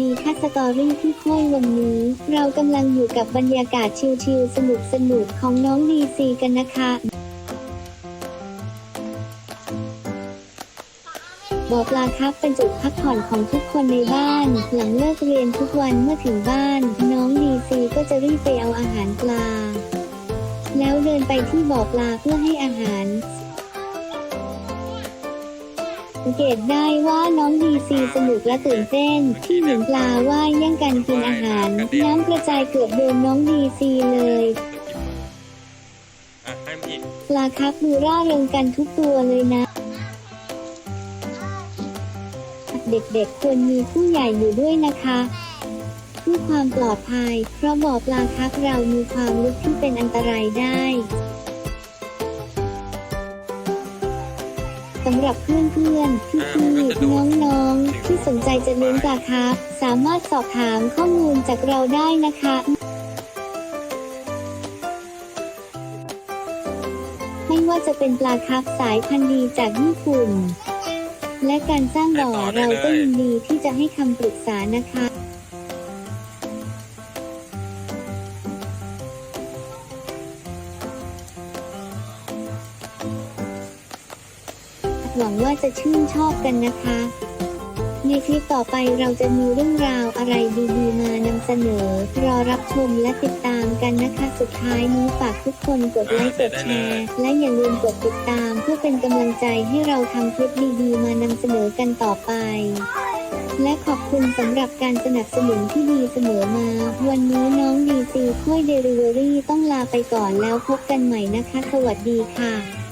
ดีท่าสตอรี่ที่ค่อยวันนี้ เรากำลังอยู่กับบรรยากาศชิลๆสนุกๆของน้องดีซีกันนะคะ บอปลาครับเป็นจุดพักผ่อนของทุกคนในบ้าน หลังเลิกเรียนทุกวันเมื่อถึงบ้าน น้องดีซีก็จะรีบไปเอาอาหารปลา แล้วเดินไปที่บอปลาเพื่อให้อาหาร สังเกตได้ว่าน้องดีซีสนุกและตื่นเต้น ที่เห็นปลาว่ายแย่งกันกินอาหาร น้ำกระจายเกือบโดนน้องดีซีเลยอะให้มันอีกปลาครับดูร่าเริงกันทุกตัวเลยนะ เด็กๆควรมีผู้ใหญ่อยู่ด้วยนะคะเพื่อความปลอดภัย เพราะบ่อปลาครับเรามีความลึกที่เป็นอันตรายได้ สำหรับเพื่อนๆพี่ๆน้องๆ ที่สนใจจะเลี้ยงปลาครับสามารถสอบถามข้อมูลจากเราได้นะคะไม่ว่าจะเป็นปลาครับสายพันธุ์ดีจากญี่ปุ่น และการสร้างบ่อเราก็ยินดีที่จะให้คำปรึกษานะคะ หวังว่าจะชื่นชอบกันนะคะ ในคลิปต่อไปเราจะมีเรื่องราวอะไรดีๆมานำเสนอ รอรับชมและติดตามกันนะคะ สุดท้ายนี้ฝากทุกคนกดไลค์กดแชร์ และอย่าลืมกดติดตาม เพื่อเป็นกำลังใจให้เราทำคลิปดีๆมานำเสนอกันต่อไปและขอบคุณสำหรับการสนับสนุนที่ดีเสมอมา วันนี้น้องดีซีค่อยเดลิเวอรี่ต้องลาไปก่อนแล้วพบกันใหม่นะคะ สวัสดีค่ะ